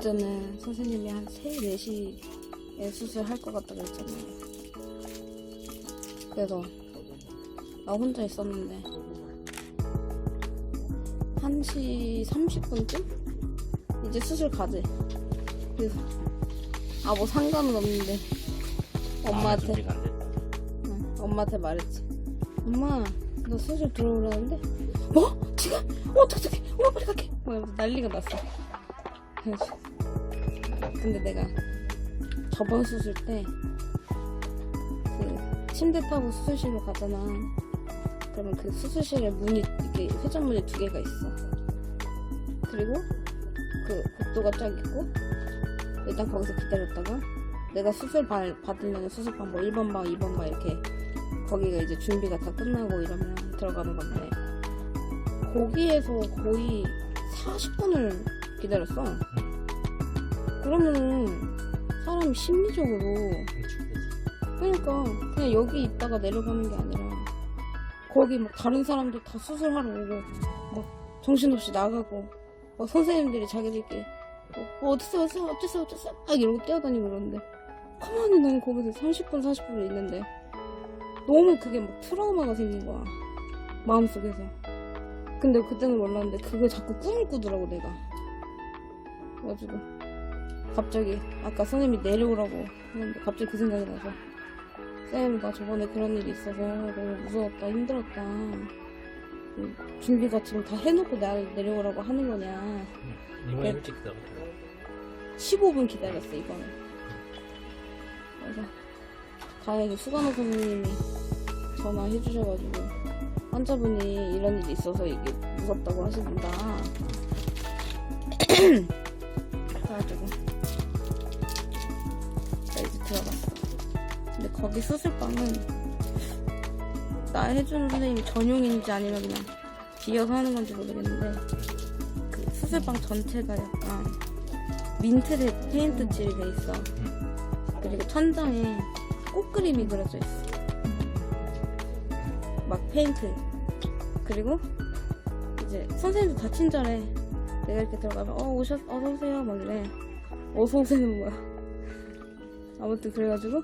어제는 선생님이 한 3, 4시에 수술할 것 같다 그랬잖아요. 그래서 나 혼자 있었는데 1시 30분쯤? 이제 수술 가재. 그래서 아 뭐 상관은 없는데 엄마한테 됐다. 응, 엄마한테 말했지. 엄마, 너 수술 들어오라는데? 뭐? 지금? 어, 어떡해, 엄마 빨리 갈게. 뭐 난리가 났어. 그래서. 근데 내가 저번 수술 때, 그, 침대 타고 수술실로 가잖아. 그러면 그 수술실에 문이, 이렇게 회전문이 두 개가 있어. 그리고 그 복도가 쫙 있고, 일단 거기서 기다렸다가, 내가 수술 받- 받으면 수술방 뭐 1번 방, 2번 방 이렇게 거기가 이제 준비가 다 끝나고 이러면 들어가는 건데 거기에서 거의 40분을 기다렸어. 그러면은 사람이 심리적으로 그러니까 그냥 여기 있다가 내려가는 게 아니라 거기 막 다른 사람들 다 수술하러 오고 막 정신없이 나가고 막 선생님들이 자기들끼리 어, 어딨어 어딨어? 어딨어 어딨어 막 이러고 뛰어다니고 그러는데 가만히 나는 거기서 30분 40분을 있는데 너무 그게 막 트라우마가 생긴 거야 마음속에서. 근데 그때는 몰랐는데 그걸 자꾸 꿈을 꾸더라고 내가. 그래가지고 갑자기 아까 선생님이 내려오라고 했는데 갑자기 그 생각이 나서 쌤 나 저번에 그런 일이 있어서 너무 무서웠다 힘들었다 그 준비가 지금 다 해놓고 나를 내려오라고 하는 거냐 이번에 네. 일찍 기다렸다. 15분 기다렸어 이거는 그래서 다행히 수간호 선생님이 전화해 주셔가지고 환자분이 이런 일이 있어서 이게 무섭다고 하시는다 들어갔어 근데 거기 수술방은 나 해주는 선생님이 전용인지 아니면 그냥 비어서 하는 건지 모르겠는데 그 수술방 전체가 약간 민트색 페인트 칠이 돼 있어. 그리고 천장에 꽃 그림이 그려져 있어. 막 페인트. 그리고 이제 선생님도 다 친절해. 내가 이렇게 들어가면 어 오셨 어서 오세요 막 이래. 어서 오세는 뭐야. 아무튼 그래가지고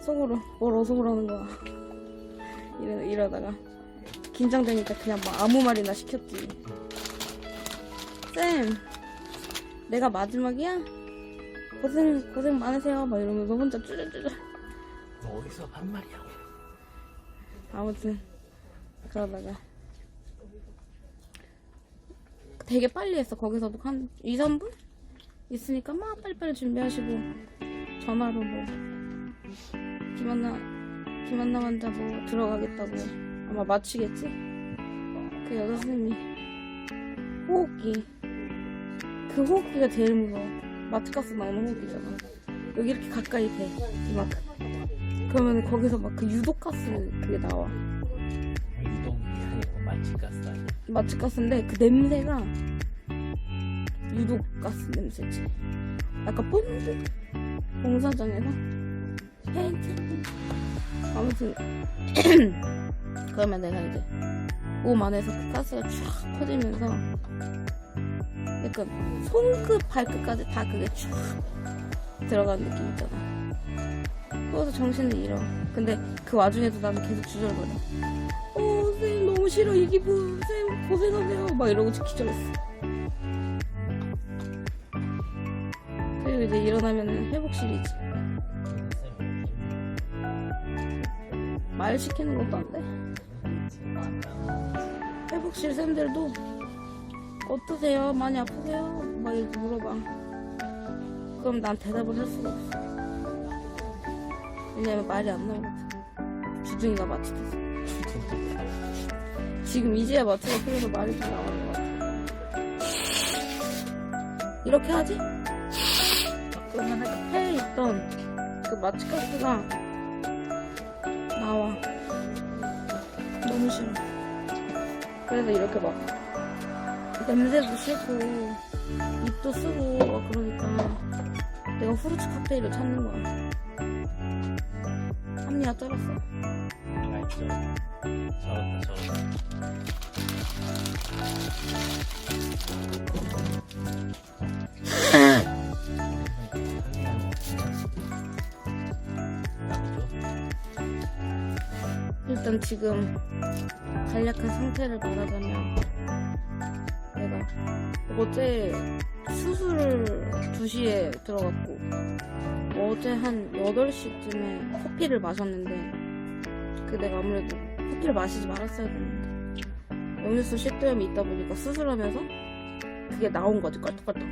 속으로 뭘 어서 오라는 거야. 이러, 이러다가 긴장되니까 그냥 막 아무 말이나 시켰지. 쌤, 내가 마지막이야? 고생, 고생 많으세요. 막 이러면서 혼자 쭈쭈쭈쭈. 너 어디서 한 말이야? 아무튼, 그러다가. 되게 빨리 했어. 거기서도 한 2, 3분? 있으니까 막 빨리빨리 준비하시고, 전화로 뭐, 김한나, 김한나 환자 뭐 들어가겠다고 아마 마치겠지? 그 여자 선생님이 호흡기. 그 호흡기가 제일 무서워. 마트가스 나오는 호흡기잖아. 여기 이렇게 가까이 대. 이만큼. 그러면 거기서 막 그 유독가스 그게 나와. 아니고 마취가스 아니야? 마취가스인데 그 냄새가 유독가스 냄새지. 약간 본드? 공사장에서 페인트? 아무튼 그러면 내가 이제 몸 안에서 그 가스가 쫙 퍼지면서 약간 손끝 발끝까지 다 그게 쫙 들어가는 느낌 있잖아. 그래서 정신을 잃어. 근데 그 와중에도 나는 계속 주절거려. 어, 선생님 너무 싫어 이 기분. 선생님 고생하세요. 막 이러고 기절했어. 그리고 이제 일어나면은 회복실이지. 말 시키는 것도 안 돼. 회복실 쌤들도 어떠세요? 많이 아프세요? 막 이렇게 물어봐. 그럼 난 대답을 할 수가 없어. 왜냐면 말이 안 나오거든. 주둥이가 마취돼서. 지금 이제야 마취가 풀려서 말이 좀 나오는 것 같아. 이렇게 하지? 그러면 그 폐에 있던 그 마취가스가 나와. 너무 싫어. 그래서 이렇게 막 냄새도 싫고 입도 쓰고 막 그러니까 내가 후르츠 칵테일을 찾는 거야. 한 반이나 잘랐어. 알죠. 저었다 저었다. 일단 지금 간략한 상태를 말하자면 어제 수술을 2시에 들어갔고 어제 한 8시쯤에 커피를 마셨는데 그 내가 아무래도 커피를 마시지 말았어야 되는데 음료수 식도염이 있다 보니까 수술하면서 그게 나온 거지 껄떡껄떡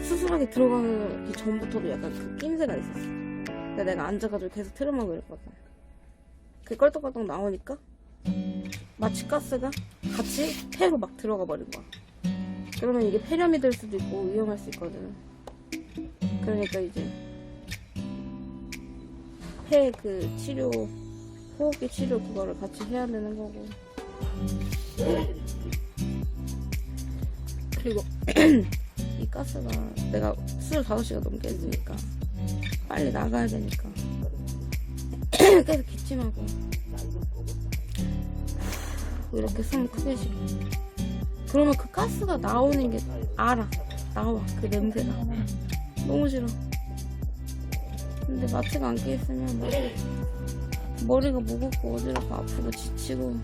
수술하기 들어가기 전부터도 약간 그 낌새가 있었어. 근데 내가 앉아가지고 계속 트름하고 이랬거든. 그 껄떡껄떡 나오니까 마취 가스가 같이 폐로 막 들어가 버린 거야. 그러면 이게 폐렴이 될 수도 있고 위험할 수 있거든. 그러니까 이제 폐 그 치료, 호흡기 치료 그거를 같이 해야 되는 거고. 그리고 이 가스가 내가 술 5시간 넘게 했으니까 빨리 나가야 되니까 계속 기침하고 이렇게 숨 크게 쉬고 그러면 그 가스가 나오는 게 알아. 나와 그 냄새가. 너무 싫어. 근데 마취가 안 깨있으면 머리, 머리가 무겁고 어지럽고 아프고 지치고.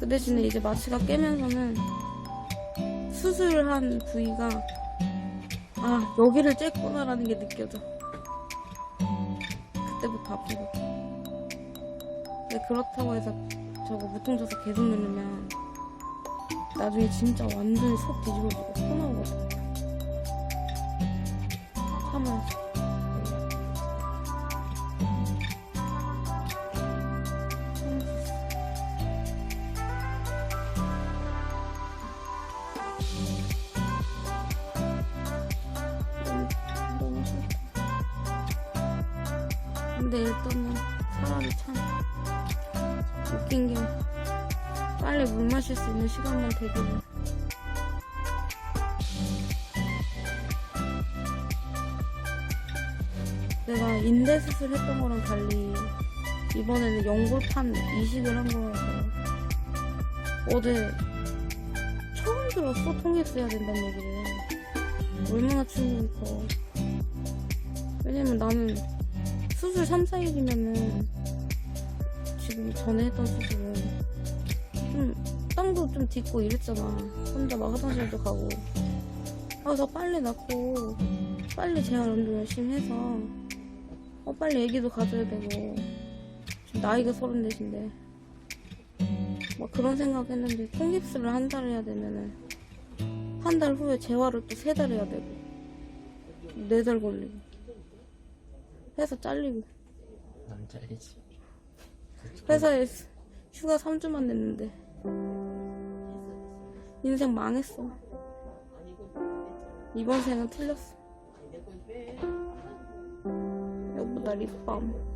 그 대신에 이제 마취가 깨면서는 수술한 부위가 아 여기를 쬐구나라는 게 느껴져. 그때부터 아프고. 근데 그렇다고 해서 저거 무통 져서 계속 누르면 나중에 진짜 완전히 속 뒤집어지고 토 나오거든 참아야지 참을 수 있어. 너무, 너무 싫다 근데 일단은 사람이 참 웃긴 게 빨리 물 마실 수 있는 시간만 되기를. 내가 인대 수술 했던 거랑 달리 이번에는 연골판 이식을 한 거라서 어제 처음 들었어 해야 된다는 얘기를 얼마나 충격이 커 왜냐면 나는 수술 3, 4일이면은 지금 전에 했던 수술은 좀 땅도 좀 딛고 이랬잖아. 혼자 막 화장실도 가고. 그래서 빨리 낫고 빨리 재활 운동 열심히 해서 어 빨리 애기도 가져야 되고 지금 나이가 서른 넷인데 막 그런 생각했는데 통깁스를 한 달 해야 되면은 한 달 후에 재활을 또 세 달 해야 되고 네 달 걸리고 해서 잘리고 안 잘리지. 회사에 휴가 3주만 냈는데. 인생 망했어. 이번 생은 틀렸어. 여보 나 립밤